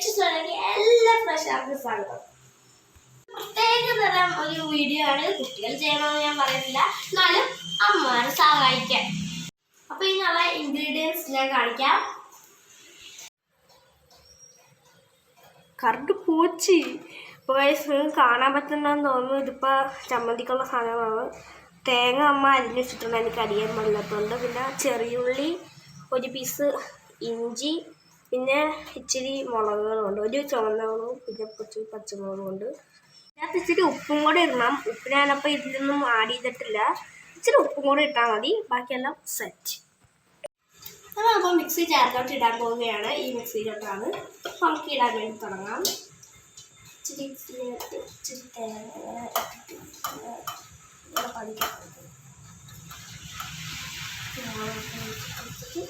H ചാനലിൽ എല്ലാ പ്രേക്ഷകർക്കും സ്വാഗതം. പ്രത്യേക തരം ഒരു വീഡിയോ ആണ്. കുട്ടികൾ ചെയ്യണമെന്ന് ഞാൻ പറയുന്നില്ല. എന്നാലും അമ്മമാരെ സഹായിക്കാം. അപ്പൊ ഇതിനുള്ള ഇൻഗ്രീഡിയൻസ് ഞാൻ കാണിക്കാം. കറണ്ട് പൂച്ചി. വയസ്സ് കാണാൻ പറ്റുന്നതെന്ന് തോന്നുന്നു ഇതിപ്പോൾ ചമ്മന്തിക്കുള്ള സാധനമാണ്. തേങ്ങ അമ്മ അരിഞ്ഞ് വെച്ചിട്ടുണ്ട്. എനിക്ക് അരിയാൻ പാടില്ലാത്തതുകൊണ്ട് പിന്നെ ചെറിയുള്ളി ഒരു പീസ് ഇഞ്ചി പിന്നെ ഇച്ചിരി മുളകുകളുണ്ട്. ഒരു ചുവന്ന മുളകും പിന്നെ കുറച്ച് പച്ചമുളകും ഉണ്ട്. അതിനകത്ത് ഇച്ചിരി ഉപ്പും കൂടെ ഇടണം. ഉപ്പ് ഞാനപ്പോൾ ഇതിലൊന്നും ആഡ് ചെയ്തിട്ടില്ല. ഇച്ചിരി ഉപ്പും കൂടെ ഇട്ടാൽ മതി. ബാക്കിയെല്ലാം സെറ്റ് നമ്മളപ്പോൾ മിക്സി ചേർത്തോട്ട് ഇടാൻ പോവുകയാണ്. ഈ മിക്സിയിലോട്ടാണ് നമുക്ക് ഇടാൻ വേണ്ടി തുടങ്ങാം. ഇച്ചിരി ഇച്ചിരി തേങ്ങ. Guys, നമുക്കിത്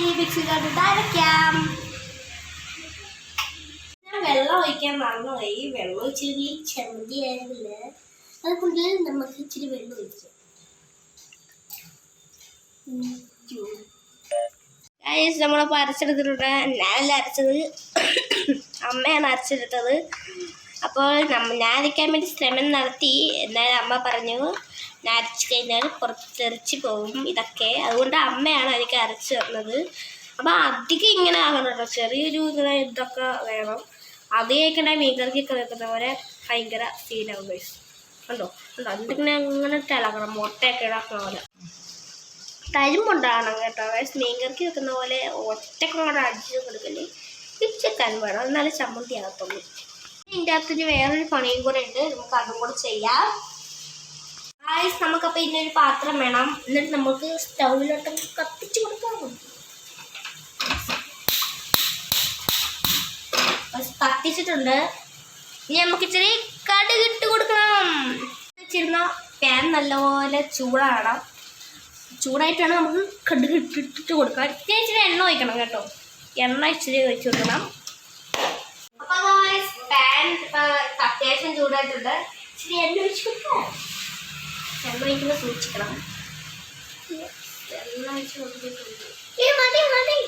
ഈ മിക്സിയിലോട്ട് അരയ്ക്കാം ഞാൻ വെള്ളം ഒഴിക്കാൻ മറന്നുപോയി വെള്ളം ഇച്ചിരി ചമ്മന്തി ആയിരുന്നില്ല അതുകൊണ്ട് നമുക്ക് ഇച്ചിരി വെള്ളം ഒഴിക്കാം നമ്മളെ അരച്ചെടുത്തിട്ടുണ്ട്. ഞാനല്ല അരച്ചത്. അമ്മയാണ് അരച്ചെടുത്തത്. അപ്പോൾ ഞാൻ അരയ്ക്കാൻ വേണ്ടി ശ്രമം നടത്തി. എന്നാലും അമ്മ പറഞ്ഞു ഞാൻ അരച്ചു കഴിഞ്ഞാൽ പുറത്ത് തെറിച്ച് പോകും ഇതൊക്കെ. അതുകൊണ്ട് അമ്മയാണ് എനിക്ക് അരച്ച് തന്നത്. അപ്പോൾ അധികം ഇങ്ങനെ ആകണം കേട്ടോ ചെറിയൊരു ഇങ്ങനെ ഇതൊക്കെ വേണം. അത് അധികം മീൻകറിക്കൊക്കെ വെക്കുന്ന പോലെ ഭയങ്കര ഗൈസ് കണ്ടോ? കണ്ടോ? എന്തിങ്ങനെ അങ്ങനെ തിളക്കണം മുട്ടയൊക്കെ ഇടാക്കുന്ന പോലെ. തരുമ്പുണ്ടാകണം കേട്ടോ. അതായത് സ്നേഹർക്ക് വെക്കുന്ന പോലെ ഒറ്റക്കും അടിച്ചു കൊടുക്കൽ പിച്ചക്കാൻ വേണം. എന്നാലേ ചമ്മന്തി ആകത്തുള്ളൂ. ഇതിന്റെ അകത്തൊരു വേറൊരു പണിയും കൂടെ ഉണ്ട്. നമുക്ക് അതും കൂടെ ചെയ്യാം. ആയസ് നമുക്കപ്പോൾ ഇതിനൊരു പാത്രം വേണം. എന്നിട്ട് നമുക്ക് സ്റ്റൗവിലോട്ട് കത്തിച്ച് കൊടുക്കാം. കത്തിച്ചിട്ടുണ്ട്. ഇനി നമുക്ക് ഇച്ചിരി കടുക് ഇട്ട് കൊടുക്കണം വെച്ചിരുന്ന പാൻ നല്ലപോലെ ചൂടാകണം ചൂടായിട്ടാണ് നമുക്ക് കടുക് ഇട്ടിട്ട് കൊടുക്കണം ഇത്തിരി ഇച്ചിരി എണ്ണ ഒഴിക്കണം കേട്ടോ. എണ്ണ ഇച്ചിരി ഒഴിച്ചു കൊടുക്കണം. പാൻ അത്യാവശ്യം ചൂടായിട്ടുണ്ട്. ഇച്ചിരി എണ്ണ ഒഴിച്ച് കൊടുക്കാം. എണ്ണ ഒഴിച്ച് മതി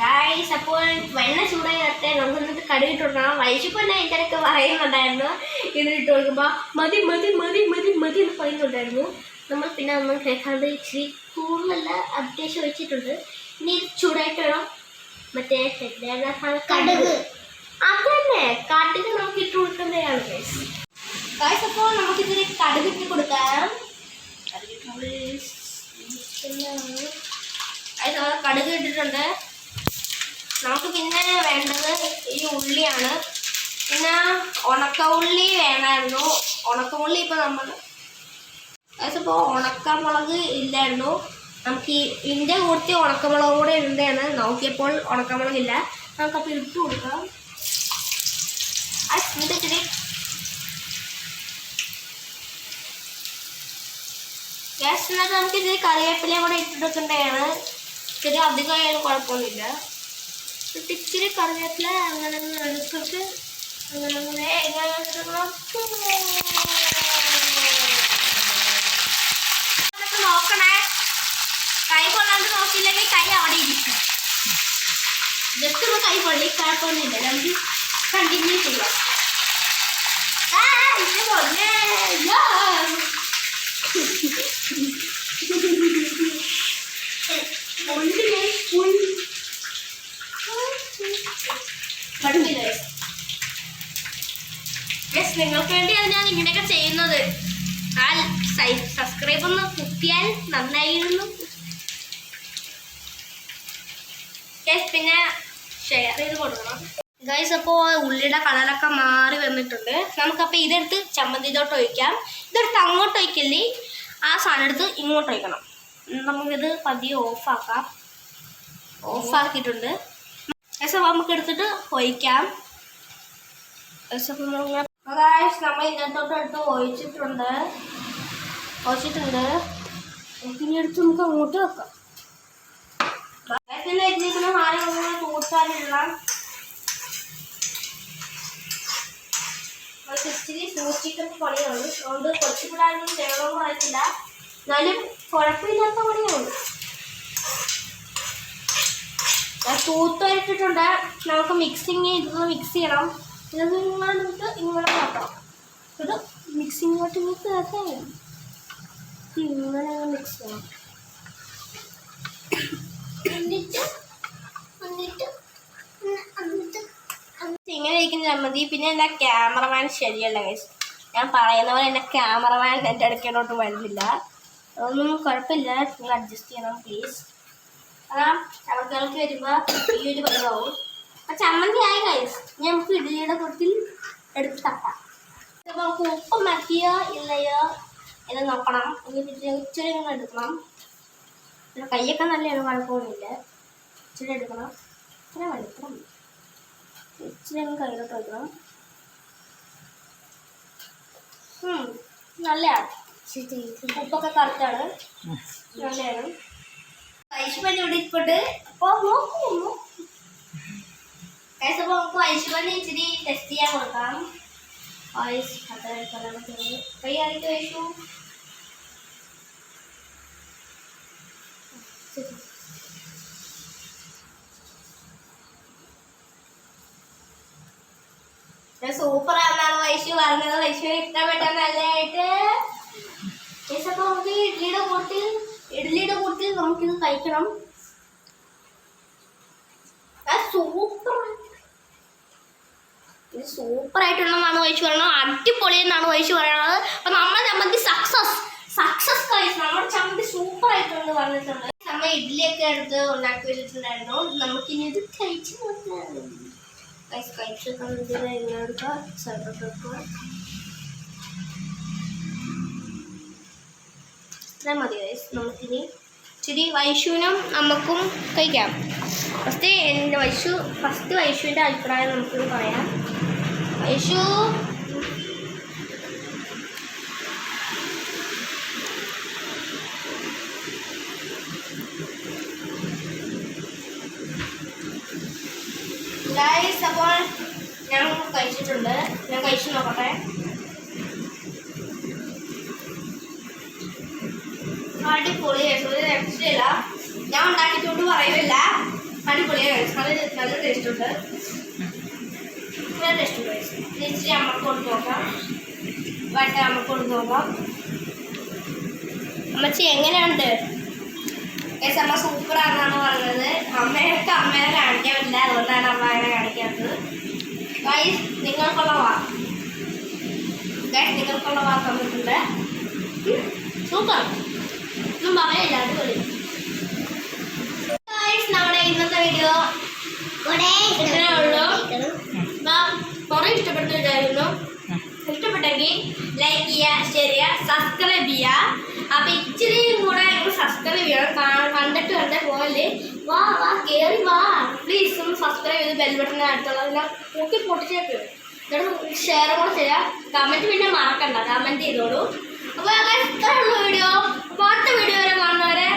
ഗായ്സ് അപ്പോൾ വെള്ളം ചൂടായി വരട്ടെ നമുക്ക് എന്നിട്ട് കടുകിട്ടുണ്ടാകും വൈകിപ്പോൾ എന്റെ അടുത്ത് പറയുന്നുണ്ടായിരുന്നു. ഇതിട്ട് കൊടുക്കുമ്പോൾ മതി മതി മതി മതി മതി എന്ന് പറയുന്നുണ്ടായിരുന്നു. നമ്മൾ പിന്നെ ഒന്നും കേൾക്കാതെ ഇച്ചിരി കൂടുതലല്ല അത്യാവശ്യം ഒഴിച്ചിട്ടുണ്ട് ഇനി ഇത് ചൂടായിട്ട് വേണം. മറ്റേ? കടുക്. അത് തന്നെ. കടുക് നമുക്ക് ഇട്ട് കൊടുക്കുന്നതാണ് ഗൈസ് ഗൈസ് അപ്പോൾ നമുക്ക് ഇതിന് കടുക് ഇട്ട് കൊടുക്കാം. കടുക് കടുക് ഇട്ടിട്ടുണ്ട്. നമുക്ക് പിന്നെ വേണ്ടത് ഈ ഉള്ളിയാണ്. പിന്നെ ഉണക്ക ഉള്ളി വേണമായിരുന്നു. ഉണക്ക ഉള്ളി ഇപ്പോൾ നമ്മൾ ഇപ്പോൾ ഉണക്കമുളക് ഇല്ലായിരുന്നു. നമുക്ക് ഈ ഇതിന്റെ കൂടുതൽ ഉണക്കമുളക് കൂടെ ഉണ്ടെന്ന് നോക്കിയപ്പോൾ ഉണക്കമുളകില്ല നമുക്കപ്പോൾ ഇട്ട് കൊടുക്കാം. ആ ഗ്യാസിനകത്ത് നമുക്ക് ഇതിൽ കറിവേപ്പിലയും കൂടെ ഇട്ടെടുക്കേണ്ടതാണ് ഇച്ചിരി അധികമായാലും കുഴപ്പമൊന്നുമില്ല. ഇച്ചിരി കറിവേപ്പില അങ്ങനെ എടുത്തിട്ട് അങ്ങനെ നോക്കണേ കൈ കൊള്ളാണ്ട് നോക്കിയില്ലെങ്കിൽ കൈ അവിടെ ഇരിക്കും ജസ്റ്റ് ഒന്ന് കൈ പൊള്ളി കുഴപ്പമൊന്നുമില്ല നമുക്ക് കണ്ടിന്യൂ ചെയ്യാം ഇത്. യാ. പൊള്ളില്ലേ? പൊള്ളി. നിങ്ങൾക്ക് വേണ്ടിയാണ് ഞാൻ ഇങ്ങനെയൊക്കെ ചെയ്യുന്നത്. ആ സബ്സ്ക്രൈബ് ഒന്ന് കുത്തിയാൽ നന്നായിരുന്നു. പിന്നെ ഷെയർ ചെയ്ത് കൊടുക്കണം. ഗൈസ് അപ്പോൾ ഉള്ളിയുടെ കളറൊക്കെ മാറി വന്നിട്ടുണ്ട്. നമുക്കപ്പോൾ ഇതെടുത്ത് ചമ്മന്തിയിലോട്ട് ഒഴിക്കാം. ഇതെടുത്ത് അങ്ങോട്ട് ഒഴിക്കല്ലേ? ആ സാധനം എടുത്ത് ഇങ്ങോട്ട് ഒഴിക്കണം. നമുക്കിത് പതിയെ ഓഫാക്കാം ഓഫാക്കിയിട്ടുണ്ട് ഗൈസ് അപ്പോൾ നമുക്ക് എടുത്തിട്ട് ഒഴിക്കാം. ഗൈസ് അപ്പോൾ ഗായ്സ് നമ്മൾ ഇന്നത്തോട്ട് എടുത്ത് ഒഴിച്ചിട്ടുണ്ട്. ഒഴിച്ചിട്ടുണ്ട്. പിന്നെ എടുത്ത് നമുക്ക് അങ്ങോട്ട് വെക്കാം. പിന്നെ ഇതിലേക്കുന്ന സാധനങ്ങൾ നമുക്ക് ഇച്ചിരി സൂക്ഷിക്കുന്ന പണിയാണ് അതുകൊണ്ട് കൊച്ചു പിള്ളേരൊന്നും ചെയ്യണമെന്ന് പറയത്തില്ല എന്നാലും കുഴപ്പമില്ലാത്ത പണിയാണ് തൂത്തൊരിട്ടിട്ടുണ്ട് നമുക്ക് മിക്സിങ് ഇതൊന്ന് മിക്സ് ചെയ്യണം. ഇത് നമുക്ക് ഇങ്ങനെ നോക്കാം ഇത് മിക്സ് ആക്കാൻ ഇങ്ങനെ മിക്സ് ചെയ്യാം എന്നിട്ട് എന്നിട്ട് എന്നിട്ട് ഇങ്ങനെ ഇരിക്കുന്ന ചമ്മന്തി പിന്നെ എന്റെ ക്യാമറമാൻ ശരിയല്ല ഗൈസ് ഞാൻ പറയുന്ന പോലെ എന്റെ ക്യാമറമാൻ എന്റെ അടുക്കലോട്ട് വരുന്നില്ല. അതൊന്നും കുഴപ്പമില്ല. നിങ്ങൾ അഡ്ജസ്റ്റ് ചെയ്യണം പ്ലീസ് അതാ അവർക്ക് വരുമ്പോൾ ഈ ഒരു പരുവാവും ചമ്മന്തി ആയി ഗൈസ് ഞാൻ നമുക്ക് ഇഡ്ഡലിയുടെ കൂട്ടത്തിൽ എടുത്ത് തട്ടാം. അപ്പോൾ നമുക്ക് ഉപ്പ് മതിയോ ഇല്ലയോ എന്ന് നോക്കണം. ഇച്ചിരി ഇങ്ങനെ എടുക്കണം. പിന്നെ കൈയൊക്കെ നല്ലതാണ് കുഴപ്പമൊന്നുമില്ല. ഇച്ചിരി എടുക്കണം. ഇത്ര മതി ഇച്ചിരി അങ്ങ് കയ്യിലോട്ട് വെക്കണം നല്ലതാണ്. ഉപ്പൊക്കെ കറക്റ്റാണ് നല്ലതാണ്. വൈശ്വൻ ഇവിടെ ഇരിപ്പുണ്ട് അപ്പോൾ നോക്കുന്നു അപ്പോൾ നമുക്ക് വൈശ്വന് ഇച്ചിരി ടെസ്റ്റ് ചെയ്യാൻ കൊടുക്കാം വയസ് കൈ അറിയിട്ട് വൈഷു സൂപ്പർ ആണെന്നാണ് വൈശു പറഞ്ഞത് വൈശുവിന് ഇഷ്ടപ്പെട്ട നല്ലതായിട്ട് അപ്പോൾ നമുക്ക് ഇഡ്ഡലിയുടെ കൂട്ടിൽ ഇഡ്ഡലിയുടെ കൂട്ടിൽ നമുക്കിത് കഴിക്കണം സൂപ്പർ ഇത് സൂപ്പർ ആയിട്ടുണ്ടെന്നാണ് വൈശു പറയുന്നത്. അടിപൊളി എന്നാണ് വൈശു പറയുന്നത്. അപ്പൊ നമ്മുടെ ചമ്മന്തി സക്സസ് സക്സസ് കഴിച്ചു നമ്മുടെ ചമ്മന്തി സൂപ്പർ ആയിട്ടുണ്ട് പറഞ്ഞിട്ടുണ്ട്. നമ്മൾ ഇഡ്ഡലിയൊക്കെ എടുത്ത് ഉണ്ടാക്കി വെച്ചിട്ടുണ്ടായിരുന്നു. നമുക്കിനി ഇത് കഴിച്ച് ഇത്രയും മതി നമുക്കിനി ഇച്ചിരി വൈഷുവിനും നമുക്കും കഴിക്കാം. ഫസ്റ്റ് എന്റെ വൈഷു ഫസ്റ്റ് വൈഷുവിന്റെ അഭിപ്രായം നമുക്ക് പറയാം. വൈഷു ഗൈസ് അപ്പോൾ ഞാൻ കഴിച്ചിട്ടുണ്ട്. ഞാൻ കഴിച്ചു നോക്കട്ടെ. അടിപൊളിയായിട്ട് ഒരു രക്ഷയില്ല. ഞാൻ ഉണ്ടാക്കിയിട്ടുണ്ട് പറയുന്നില്ല അടിപൊളിയായി നല്ല നല്ല ടേസ്റ്റ് ഉണ്ട്. നല്ല ടേസ്റ്റ് ഉണ്ട് അമ്മ അമ്മയ്ക്ക് കൊടുത്ത് നോക്കാം. വട്ട അമ്മയ്ക്ക് കൊണ്ട് നോക്കാം. അമ്മച്ചി എങ്ങനെയുണ്ട്? എസ് അമ്മ സൂപ്പറാണെന്നാണ് പറഞ്ഞത്. അമ്മയൊക്കെ അമ്മേനെ കാണിക്കാൻ പറ്റില്ല അതുകൊണ്ടാണ് അമ്മ അങ്ങനെ കാണിക്കാത്തത്. ഗൈസ് നിങ്ങൾക്കുള്ള വാ. ഗൈസ് നിങ്ങൾക്കുള്ള വാ തന്നിട്ടുണ്ട്. സൂപ്പർ ഒന്നും പറയില്ല അടിപൊളി. Guys, നമ്മുടെ ഇന്നത്തെ വീഡിയോ ഇത്രേ കുറെ ഇഷ്ടപ്പെട്ടെങ്കിൽ ലൈക്ക് ചെയ്യുക ഷെയർ ചെയ്യുക സബ്സ്ക്രൈബ് ചെയ്യുക. അപ്പം ഇച്ചിരി കൂടെ സബ്സ്ക്രൈബ് ചെയ്യണം. കണ്ടിട്ട് കണ്ടേ പോലെ വാ വാ കേറി വാ. പ്ലീസ് ഒന്ന് സബ്സ്ക്രൈബ് ചെയ്ത് ബെൽ ബട്ടൺ അടുത്തുള്ള പൊട്ടി പൊട്ടിച്ചേക്ക്. എന്നിട്ട് ഷെയർ കൂടെ ചെയ്യാം. കമന്റ് പിന്നെ മറക്കണ്ട. കമന്റ് ചെയ്തോളൂ. അപ്പോൾ ഇത്രയുള്ള വീഡിയോ അടുത്ത വീഡിയോ വരെ കാണുന്നവരെ